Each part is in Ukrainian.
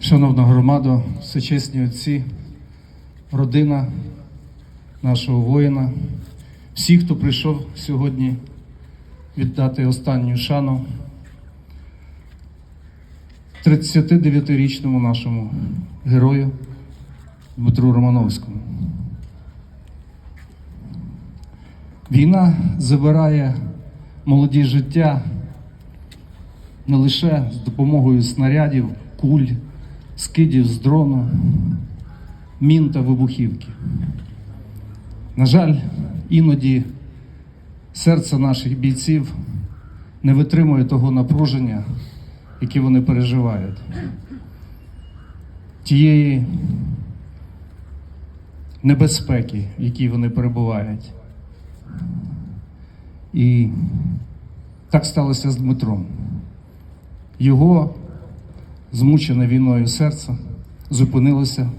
Шановна громада, всечесні отці, родина нашого воїна, всі, хто прийшов сьогодні віддати останню шану 39-річному нашому герою Дмитру Романовському. Війна забирає молоді життя не лише з допомогою снарядів, куль, скидів з дрону, мін та вибухівки. На жаль, іноді серце наших бійців не витримує того напруження, яке вони переживають. Тієї небезпеки, в якій вони перебувають. І так сталося з Дмитром. Його змучене війною серце зупинилося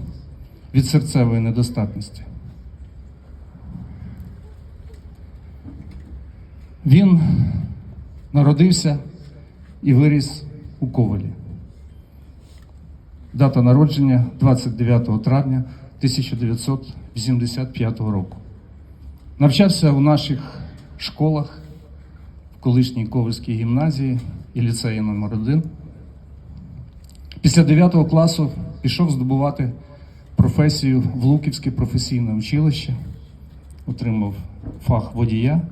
від серцевої недостатності. Він народився і виріс у Ковалі. Дата народження 29 травня 1985 року. Навчався у наших школах в колишній Ковальській гімназії і ліцеї номер 1 Після 9 класу пішов здобувати професію в Луківське професійне училище, отримав фах водія,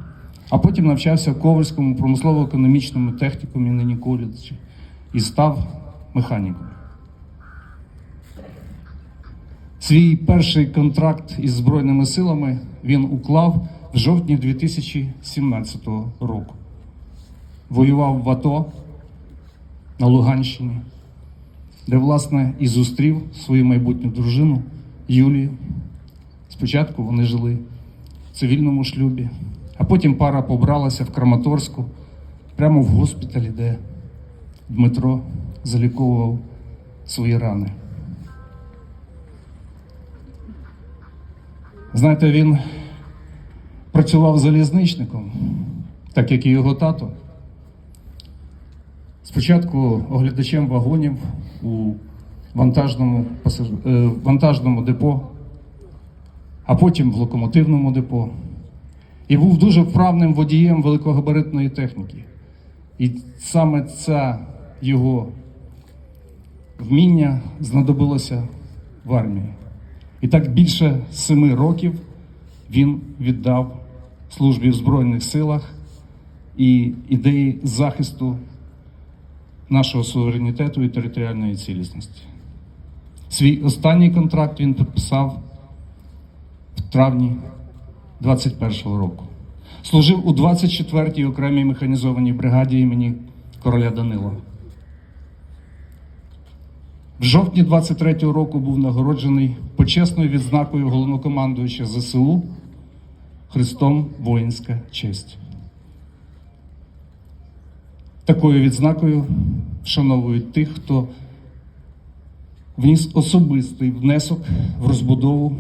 а потім навчався в Ковальському промислово-економічному технікумі нині коледжі і став механіком. Свій перший контракт із Збройними силами він уклав в жовтні 2017 року. Воював в АТО на Луганщині, де, власне, і зустрів свою майбутню дружину Юлію. Спочатку вони жили в цивільному шлюбі, а потім пара побралася в Краматорську, прямо в госпіталі, де Дмитро заліковував свої рани. Знаєте, він працював залізничником, так як і його тато. Спочатку оглядачем вагонів у вантажному, е, вантажному депо, а потім в локомотивному депо. І був дуже вправним водієм великогабаритної техніки. І саме це його вміння знадобилося в армії. І так більше семи років він віддав службі в Збройних силах і ідеї захисту нашого суверенітету і територіальної цілісності. Свій останній контракт він підписав в травні 21-го року. Служив у 24-й окремій механізованій бригаді імені короля Данила. В жовтні 23-го року був нагороджений почесною відзнакою головнокомандуюча ЗСУ Христом Воїнська честь. Такою відзнакою вшановують тих, хто вніс особистий внесок в розбудову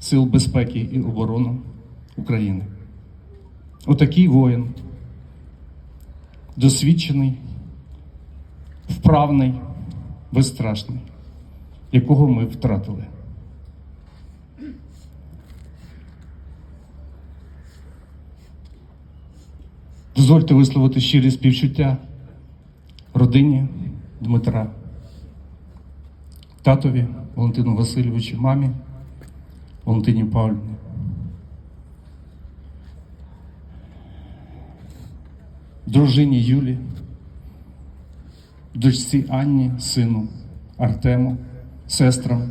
сил безпеки і оборони України. Отакий воїн, досвідчений, вправний, безстрашний, якого ми втратили. Дозвольте висловити щирі співчуття родині Дмитра, татові Валентину Васильовичу, мамі Валентині Павлівні. Дружині Юлі, дочці Анні, сину Артему, сестрам,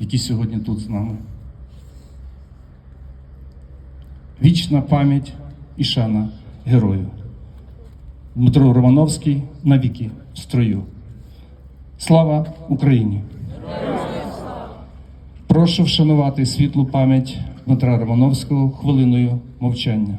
які сьогодні тут з нами. Вічна пам'ять і шана герою. Дмитро Романовський навіки в строю. Слава Україні! Прошу вшанувати світлу пам'ять Дмитра Романовського хвилиною мовчання.